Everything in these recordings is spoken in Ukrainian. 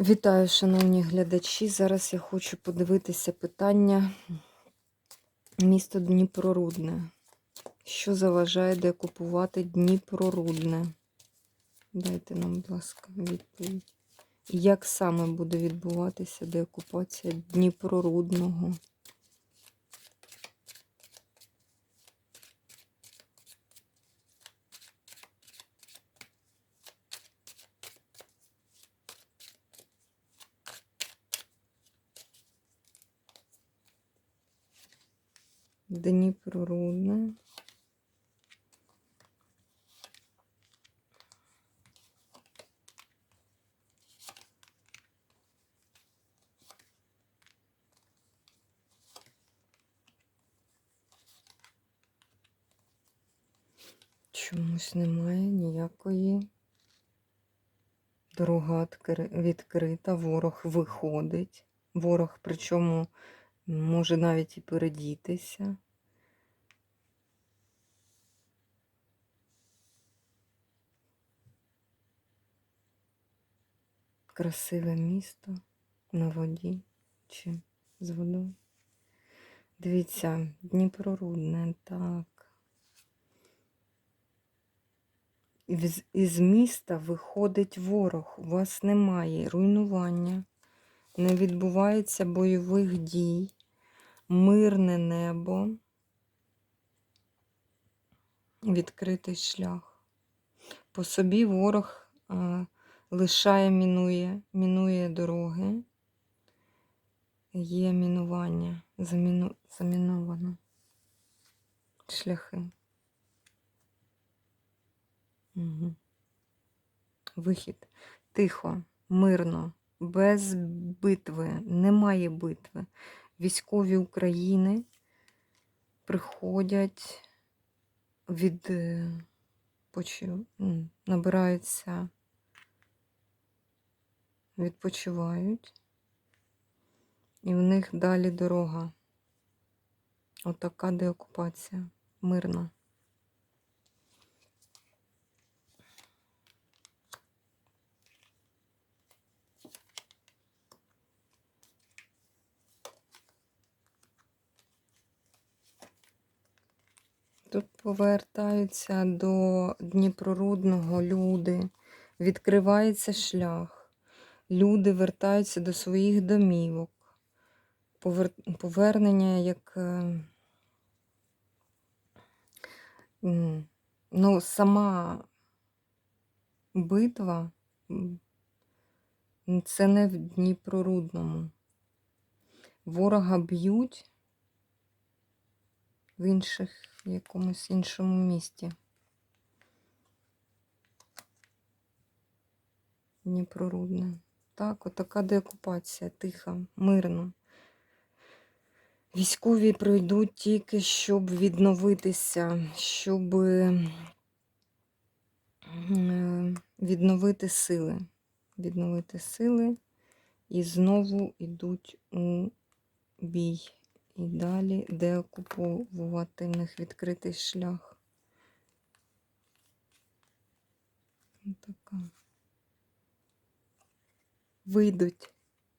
Вітаю, шановні глядачі. Зараз я хочу подивитися питання місто Дніпрорудне. Що заважає деокупувати Дніпрорудне? Дайте нам, будь ласка, відповідь. Як саме буде відбуватися деокупація Дніпрорудного? Дніпрорудне. Чомусь немає ніякої. Дорога відкрита, ворог виходить. Ворог, причому може навіть і передітися. Красиве місто на воді чи з водою. Дивіться, Дніпрорудне, так. Із, міста виходить ворог. У вас немає руйнування, не відбувається бойових дій, мирне небо, відкритий шлях. По собі ворог а, лишає, мінує, мінує дороги. Є мінування, заміну, заміновано шляхи. Угу. Вихід. Тихо, мирно, без битви, немає битви. Військові України приходять від е, почу- набираються, відпочивають, і в них далі дорога. Отака деокупація. Мирна. Тут повертаються до Дніпрорудного люди, відкривається шлях, люди вертаються до своїх домівок. Повер- Повернення як е, ну, сама битва це не в Дніпрорудному. Ворога б'ють в інших, в якомусь іншому місті. Дніпрорудне. Так, отака деокупація, тиха, мирно. Військові прийдуть тільки, щоб відновитися, щоб е, відновити сили. Відновити сили і знову йдуть у бій. І далі деокуповувати в них відкритий шлях. Така. Вийдуть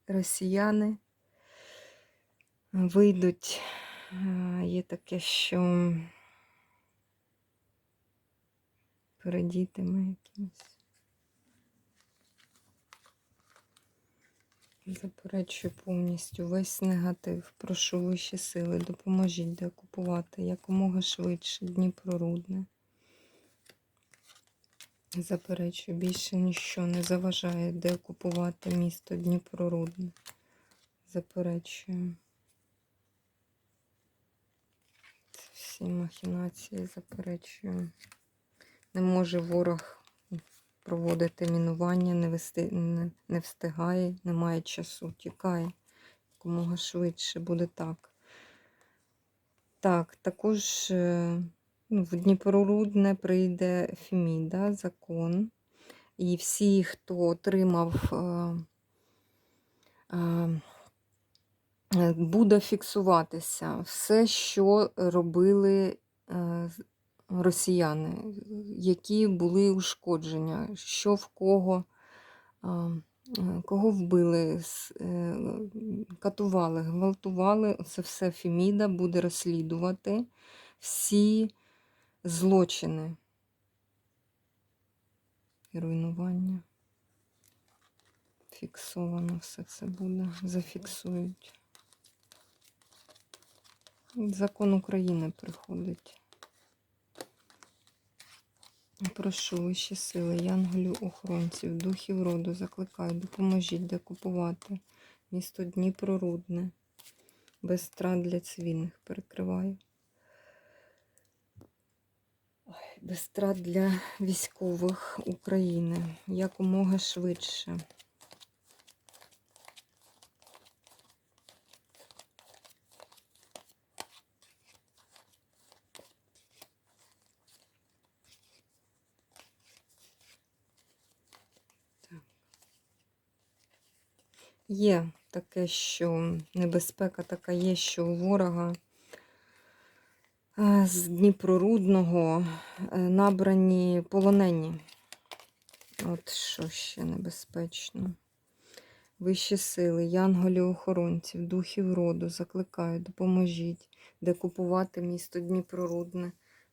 росіяни, вийдуть, е, є таке, що передітиме якимось. Заперечую повністю весь негатив. Прошу вищі сили, допоможіть деокупувати якомога швидше Дніпрорудне. Заперечую, більше ніщо не заважає деокупувати місто Дніпрорудне. Заперечую. Це всі махінації заперечую. Не може ворог проводити мінування, не, вести, не, не встигає, немає часу, тікає. Якомога швидше буде так. Так, також е, в Дніпрорудне прийде Феміда, закон. І всі, хто отримав, е, е, е, буде фіксуватися все, що робили росіяни, які були ушкодження, що в кого кого вбили, катували, гвалтували. Це все Феміда буде розслідувати всі злочини і руйнування. Фіксовано все це буде, зафіксують. Закон України приходить. Прошу вищі сили, янголів, охоронців, духів роду, закликаю, допоможіть декупувати місто Дніпрорудне. Без страт для цивільних перекриваю. Без страт для військових України якомога швидше. Є таке, що небезпека така є, що у ворога з Дніпрорудного е, набрані полонені. От що ще небезпечно. Вищі сили, янголів охоронців, духів роду, закликаю, допоможіть, декупувати місто Дніпрорудне,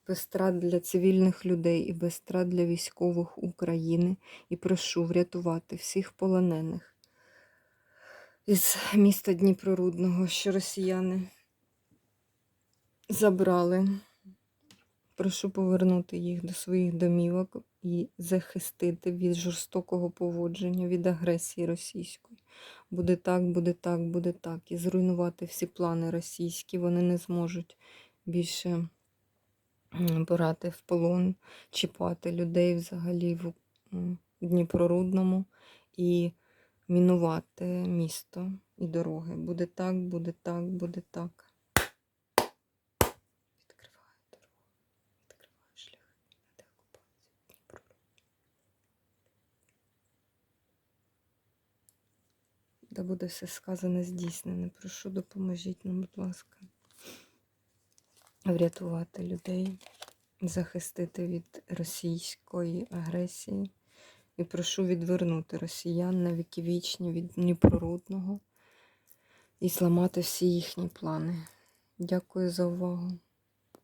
без страт для цивільних людей і без страт для військових України. І прошу врятувати всіх полонених із міста Дніпрорудного, що росіяни забрали. Прошу повернути їх до своїх домівок і захистити від жорстокого поводження, від агресії російської. Буде так, буде так, буде так. І зруйнувати всі плани російські. Вони не зможуть більше брати в полон, чіпати людей взагалі в Дніпрорудному і мінувати місто і дороги. Буде так, буде так, буде так. Відкриваю дорогу, відкриваю шлях на деокупацію Дніпрорудного. Да буде все сказане здійснене. Прошу, допоможіть нам, будь ласка, врятувати людей, захистити від російської агресії. І прошу відвернути росіян на віки вічні від Дніпрорудного і зламати всі їхні плани. Дякую за увагу.